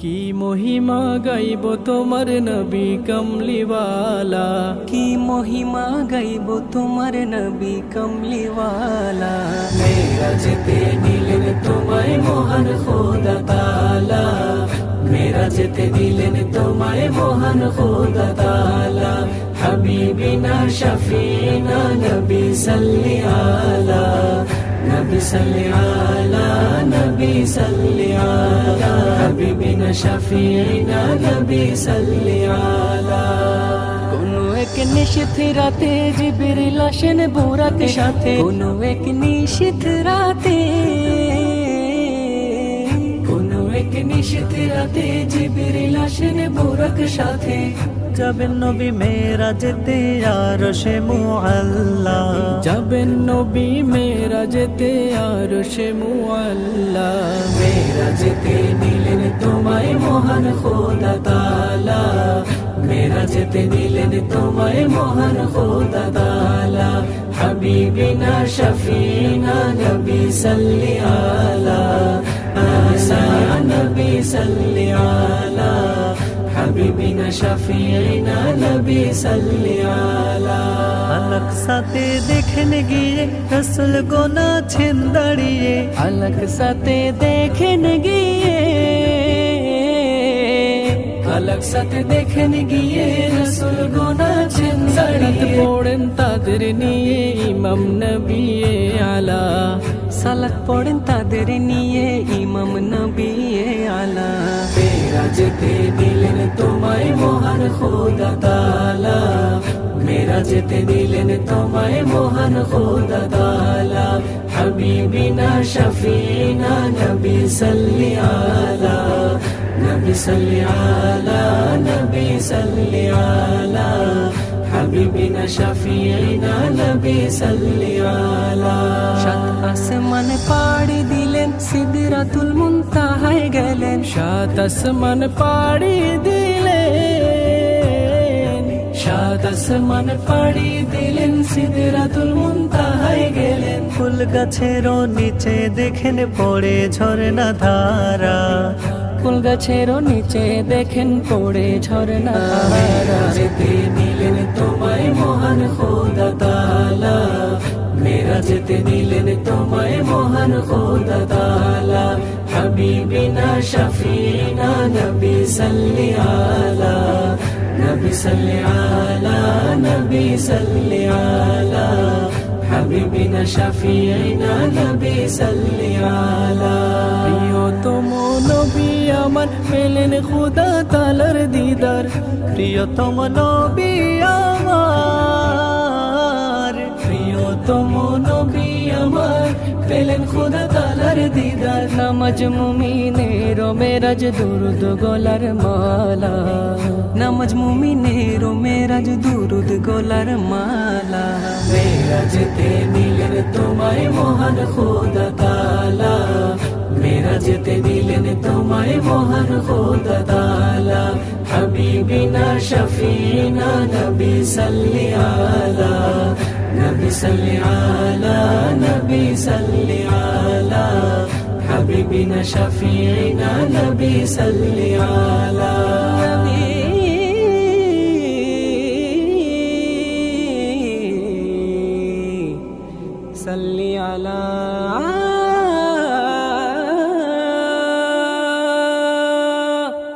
কি মহিমা গাইব তোমার নবী কমলিওয়ালা? কি মহিমা গাইব তোমার নবী কমলিওয়ালা? মেরা যেতে দিলেন তোমায় মহান খোদা তালা মেরা যেতে দিলেন তোমায় মহান খোদা তালা হাবিবিনা শফিনা নবী সাল্লি আলা। এক নিশিথ রাতে জিবিরিল আসেন বোরাকে সাথে। কোনো এক নিশিথ রাতে নিশিত রাতে জিবিরিল আসেন বোরক সাথে। যাবেন নবী মেরা যেতে আর সে মুআল্লা যাবেন নবী মেরা যেতে আর সে মুআল্লা মেরা যেতে দিলেন তোমায় মহান খোদা তালা মেরা যেতে দিলেন তোমায় মহান খোদা তালা হাবিবিনা শফিনা নবী সাল্লি আলা। আসা নবী সাল্লি আলা হাবিবিনা শফিনা নবী সাল্লি আলা আলক সাথে দেখেন গিয়ে রসুল গোনা ছেন দাঁড়িয়ে আলক সাথে দেখেন গিয়ে আলক সাথে দেখেন গিয়ে রসুল গোনাছেন সালাত পড়েন তাদের নিয়ে ইমাম নবী আলা সালাত পড়েন তাদের নিয়ে ইমাম নবী আলা মেরা যেতে দিলেন তোমায় মহান খোদা তালা মেরা যেতে দিলেন তোমায় মহান খোদা তালা হাবিবিনা শফিনা নবী সাল্লি আলা নবী সাল্লি আলা নবী সাল্লি আলা হাবিবিনা শফিনা নবী সাল্লি আলা সাত আসমান পাড়ি দিলেন সিদরাতুল মুনতাহায় গেলেন। সাত আসমান পাড়ি দিলেন সাত আসমান পাড়ি দিলেন সিদরাতুল মুনতাহায় গেলেন। ফুল গাছেরও নিচে দেখেন পড়ে ঝরনা ধারা। ফুল গাছেরও নিচে দেখেন পড়ে ঝরনা মেরা যেতে দিলেন তোমায় মহান খোদা তালা। মেরা যেতে দিলেন তোমায় মহান খোদা তালা। হাবিবিনা, শফিনা, নবী সাল্লি আলা। নবী সাল্লি আলা, নবী সাল্লি আলা। হাবিবিনা, শফিনা, নবী সাল্লি আলা। প্রিয়তম নবী আমার পেলেন খুদা তালার দিদার, প্রিয়তম নবী আমার। প্রিয়তম নবী আমার, পেলেন খুদা তালার দিদার। নামাজ মুমিনের মেরাজ, দুরুদ গোলার মালা। নামাজ মুমিনের মেরাজ, দুরুদ গোলার মালা। মেরা যেতে দিলেন তোমায় মহান খোদা তালা। মেরা যেতে দিলেন তোমায় মহান খোদা তালা হাবিবিনা শফিনা নবী সাল্লি আলা নবী সাল্লি আলা নবী সাল্লি আলা হাবিবিনা শফিনা নবী সাল্লি আলা সাল্লি আলা